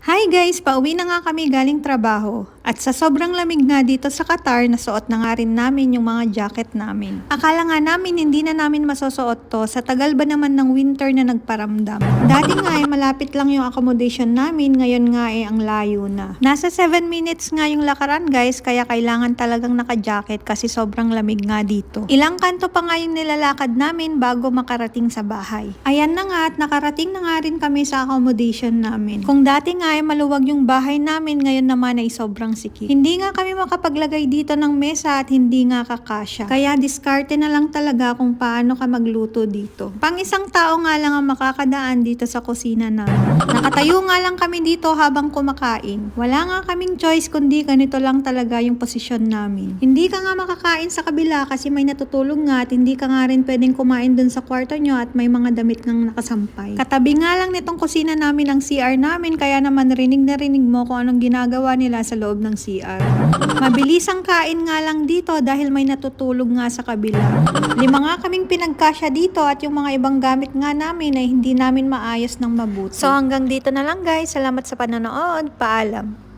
Hi guys! Pauwi na nga kami galing trabaho. At sa sobrang lamig nga dito sa Qatar, nasuot na nga rin namin yung mga jacket namin. Akala nga namin hindi na namin masusuot to sa tagal ba naman ng winter na nagparamdam. Dati nga eh, malapit lang yung accommodation namin, ngayon nga eh ang layo na. Nasa 7 minutes nga yung lakaran guys, kaya kailangan talagang naka-jacket kasi sobrang lamig nga dito. Ilang kanto pa nga yung nilalakad namin bago makarating sa bahay. Ayan na nga at nakarating na nga rin kami sa accommodation namin. Kung dati nga ay maluwag yung bahay namin, ngayon naman ay sobrang sikip. Hindi nga kami makapaglagay dito ng mesa at hindi nga kakasya. Kaya diskarte na lang talaga kung paano ka magluto dito. Pang isang tao nga lang ang makakadaan dito sa kusina namin. Nakatayo nga lang kami dito habang kumakain. Wala nga kaming choice kundi ganito lang talaga yung posisyon namin. Hindi ka nga makakain sa kabila kasi may natutulog nga at hindi ka nga rin pwedeng kumain dun sa kwarto nyo at may mga damit ngang nakasampay. Katabi nga lang nitong kusina namin ang CR namin kaya naman rinig na rinig mo kung anong ginagawa nila sa loob ng CR. Mabilis ang kain nga lang dito dahil may natutulog nga sa kabila. Lima nga kaming pinagkasya dito at yung mga ibang gamit nga namin ay hindi namin maayos ng mabuti. So hanggang dito na lang guys. Salamat sa panonood. Paalam.